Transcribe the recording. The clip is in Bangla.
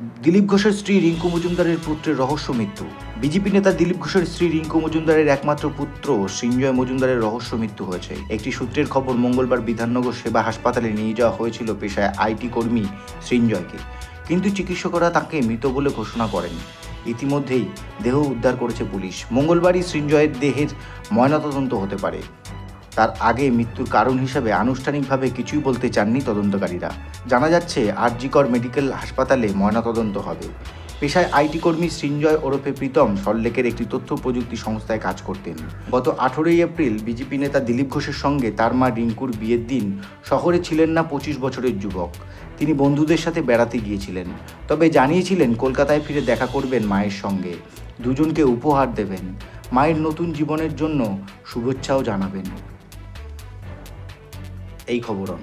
দিলীপ ঘোষের স্ত্রী রিঙ্কু মজুমদারের পুত্রের রহস্য মৃত্যু। বিজেপি নেতা দিলীপ ঘোষের স্ত্রী রিঙ্কু মজুমদারের একমাত্র পুত্র সৃঞ্জয় মজুমদারের রহস্য মৃত্যু হয়েছে। একটি সূত্রের খবর মঙ্গলবার বিধাননগর সেবা হাসপাতালে নিয়ে যাওয়া হয়েছিল পেশায় আইটি কর্মী সৃঞ্জয়কে কিন্তু চিকিৎসকরা তাকে মৃত বলে ঘোষণা করেন ইতিমধ্যেই দেহ উদ্ধার করেছে পুলিশ। মঙ্গলবারই সৃঞ্জয়ের দেহের ময়নাতদন্ত হতে পারে। তার আগে মৃত্যুর কারণ হিসাবে আনুষ্ঠানিকভাবে কিছুই বলতে চাননি তদন্তকারীরা। জানা যাচ্ছে, আরজিকর মেডিকেল হাসপাতালে ময়নাতদন্ত হবে। পেশায় আইটি কর্মী সৃঞ্জয় ওরফে প্রীতম সল্লেকের একটি তথ্য প্রযুক্তি সংস্থায় কাজ করতেন। গত আঠেরোই এপ্রিল বিজেপি নেতা দিলীপ ঘোষের সঙ্গে তার মা রিঙ্কুর বিয়ের দিন শহরে ছিলেন না পঁচিশ বছরের যুবক। তিনি বন্ধুদের সাথে বেড়াতে গিয়েছিলেন। তবে জানিয়েছিলেন, কলকাতায় ফিরে দেখা করবেন মায়ের সঙ্গে। দুজনকে উপহার দেবেন। মায়ের নতুন জীবনের জন্য শুভেচ্ছাও জানাবেন। এই খবরন